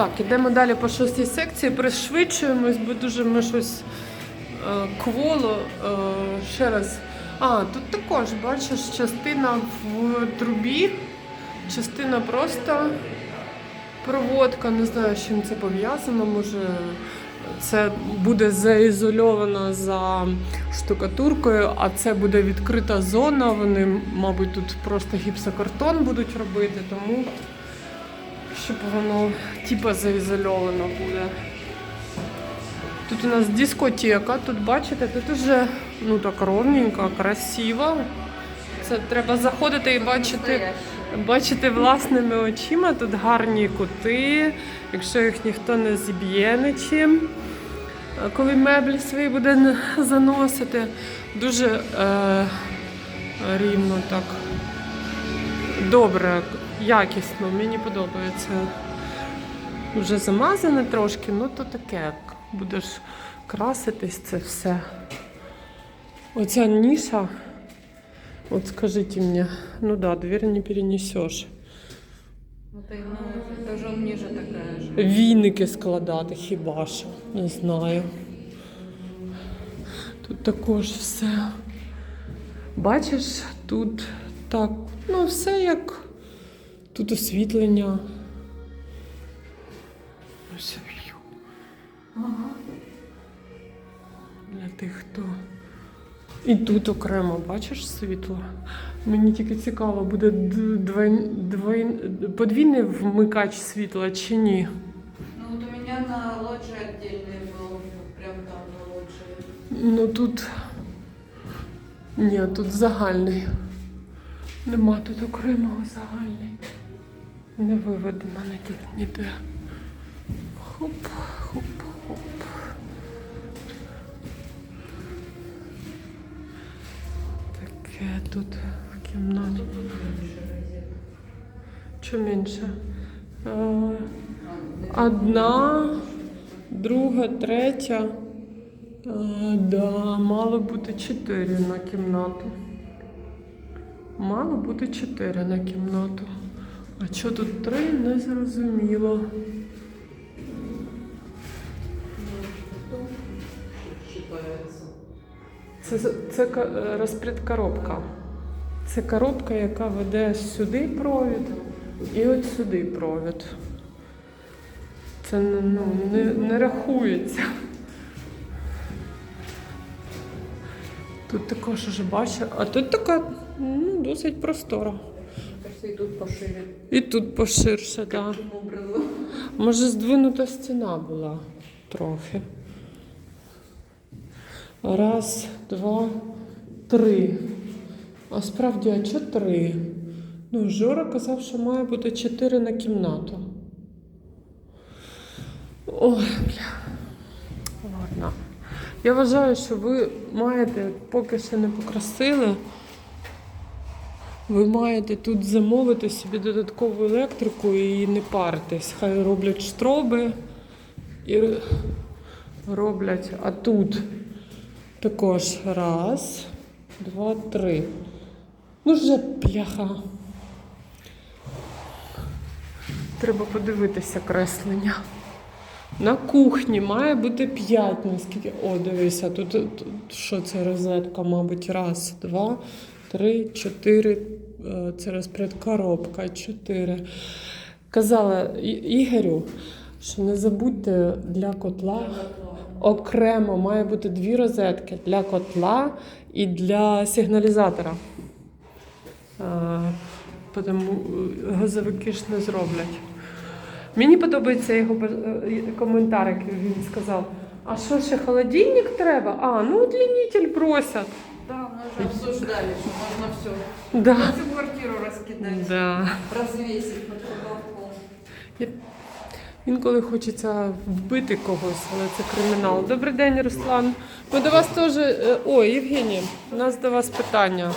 Так, ідемо далі по шостій секції, пришвидшуємось, бо дуже ми щось е, кволо. Е, ще раз. А, тут також, бачиш, частина в трубі, частина просто проводка. Не знаю, з чим це пов'язано. Може, це буде заізольовано за штукатуркою, а це буде відкрита зона. Вони, мабуть, тут просто гіпсокартон будуть робити, тому щоб воно типа заізольовано буде. Тут у нас дискотека, тут бачите, тут уже ну так ровненько, красиво. Це треба заходити і бачити, бачити власними очима. Тут гарні кути, якщо їх ніхто не зіб'є нічим. Коли меблі свої буде заносити, дуже е, рівно так. Добре, якісно, мені подобається. Вже замазане трошки, ну то таке. Будеш краситись це все. Оця ніша. Вот скажите мне, ну да, дверь не перенесешь. Это, ну, это же ниже такая же. Віники складати хіба що, не знаю. Тут також все. Бачиш, тут так, ну все як тут освітлення. Ось в'ю. Для тих, хто. І тут окремо, бачиш світло? Мені тільки цікаво, буде д- двой- двой- подвійний вмикач світла чи ні. Ну вот у меня на лоджии отдельный был, прям там на лоджии. Ну тут. Ні, тут загальний. Нема тут окремого загальний. Не виведено ніде. ніде. Хоп, хоп, хоп. Таке тут в кімнаті. Що менше? Е, Одна, друга, третя. А, да, мало бути 4 на кімнату. Мало бути 4 на кімнату. А що тут 3, не зрозуміло. Це, це е, розпредкоробка. Це коробка, яка веде сюди провід і от сюди провід. Це ну, не, не рахується. Тут також уже бачу, а тут така ну, досить простора. И тут пошире. І тут поширше, так. Да. Може, здвинута стіна була трохи. Раз, два, три. А справді, а чотири? Ну, Жора казав, що має бути чотири на кімнату. Ой, бля. Ладно. Я вважаю, що ви маєте, поки ще не покрасили, ви маєте тут замовити собі додаткову електрику і не паритись. Хай роблять штроби і роблять. А тут також раз, два, три. Ну вже пляха. Треба подивитися креслення. На кухні має бути 5, наскільки. О, дивися, тут, тут що це розетка, мабуть, раз, два, три, чотири. Це розпредкоробка, чотири. Казала Ігорю, що не забудьте для котла окремо має бути дві розетки для котла і для сигналізатора. Е, Тому е, газовики ж не зроблять. Мені подобається його е, коментар, який він сказав. А що ще холодильник треба? А, ну удлінитель просять. Да, мы же обсуждали, что можно все. Да. Всю квартиру раскидать, Да. развесить под потолком. Інколи хочеться вбити когось, але це кримінал. Добрий день, Руслан. Ми до вас теж. е, Ой, Євгеній, у нас до вас питання.